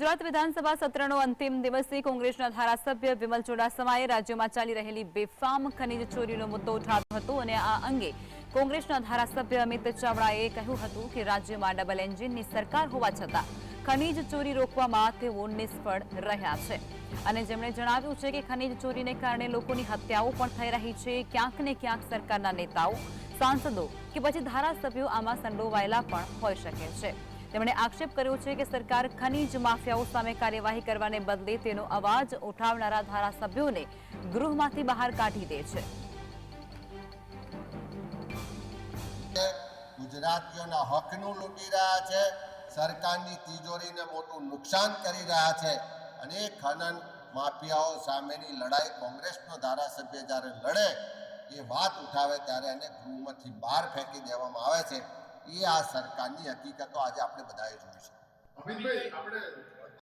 ગુજરાત વિધાનસભા સત્રનો અંતિમ દિવસે કોંગ્રેસના ધારાસભ્ય વિમલ ચુડાસમાએ રાજ્યમાં ચાલી રહેલી બેફામ ખનીજ ચોરીનો મુદ્દો ઉઠાવ્યો હતો અને આ અંગે કોંગ્રેસના ધારાસભ્ય અમિત ચાવડાએ કહ્યું હતું કે રાજ્યમાં ડબલ એન્જિનની સરકાર હોવા છતાં ખનીજ ચોરી રોકવામાં તેઓ નિષ્ફળ રહ્યા છે. અને જેમણે જણાવ્યું છે કે ખનીજ ચોરીને કારણે લોકોની હત્યાઓ પણ થઈ રહી છે, ક્યાંક ને ક્યાંક સરકારના નેતાઓ, સાંસદો કે પછી ધારાસભ્યો આમાં સંડોવાયેલા પણ હોઈ શકે છે. તેમણે આક્ષેપ કર્યો છે કે સરકાર ખનીજ માફિયાઓ સામે કાર્યવાહી કરવાને બદલે તેનો અવાજ ઉઠાવનારા ધારાસભ્યોને ગૃહમાંથી બહાર કાઢી દે છે. ગુજરાતીઓના હકનું લૂંટી રહ્યા છે, સરકારની તિજોરીને મોટું નુકસાન કરી રહ્યા છે અને એ ખનન માફિયાઓ સામેની લડાઈ કોંગ્રેસનો ધારાસભ્ય જ્યારે લડે એ વાત ઉઠાવે ત્યારે એને ગૃહમાંથી બહાર ફેંકી દેવામાં આવે છે. એ આ સરકારની હકીકતો આજે આપણે બધાએ જોઈ છે. અમિતભાઈ આપણે